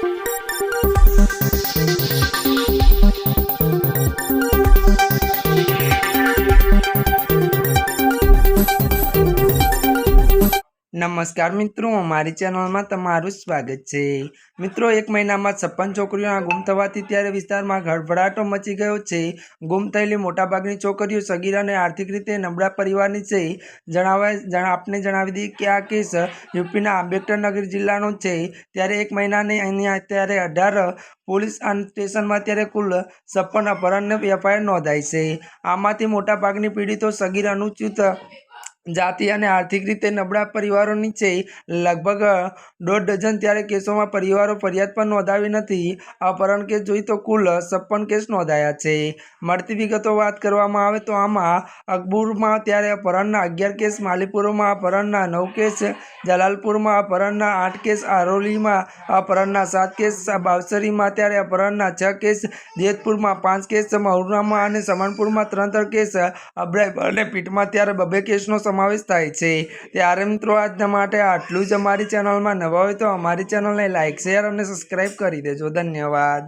Thank you. નમસ્કાર મિત્રો, મારી ચેનલમાં તમારું સ્વાગત છે. મિત્રો, એક મહિનામાં છપ્પન છોકરીઓના ગુમ થવાથી ત્યારે વિસ્તારમાં ગડભડાટો મચી ગયો છે. ગુમ થયેલી મોટાભાગની છોકરીઓ સગીર અને આર્થિક રીતે નબળા પરિવારની છે. જણાવાય, જણા, આપને જણાવી દઈએ કે આ કેસ યુપીના આંબેડકરનગર જિલ્લાનો છે. ત્યારે એક મહિનાની અહીંયા અત્યારે અઢાર પોલીસ સ્ટેશનમાં ત્યારે કુલ છપ્પન અપહરણ એફઆઈઆર નોંધાઈ છે. આમાંથી મોટાભાગની પીડિતો સગીર અનુચિત જાતિ અને આર્થિક રીતે નબળા પરિવારો નીચે લગભગ દોઢ ડઝન ત્યારે કેસોમાં પરિવારો ફરિયાદ પણ નોંધાવી નથી. અપહરણ કેસ જોઈ તો કુલ છપ્પન કેસ નોંધાયા છે. મળતી વિગતો વાત કરવામાં આવે તો આમાં અકબુરમાં ત્યારે અપહરણના અગિયાર કેસ, માલીપુરમાં અપહરણના નવ કેસ જલાલપુરમાં અપહરણના આઠ કેસ, આરોલીમાં અપહરણના સાત કેસ, બાવસરીમાં ત્યારે અપહરણના છ કેસ, જેતપુરમાં પાંચ કેસ, મહુરામાં અને સમનપુરમાં ત્રણ ત્રણ કેસ, અબડાઈ અને પીઠમાં ત્યારે બબે કેસનો સમાવેશ થાય છે. ત્યારે મિત્રો, આજના માટે આટલું જ અમારી ચેનલમાં નવા હોય તો અમારી ચેનલને લાઇક શેર અને સબસ્ક્રાઈબ કરી દેજો. ધન્યવાદ.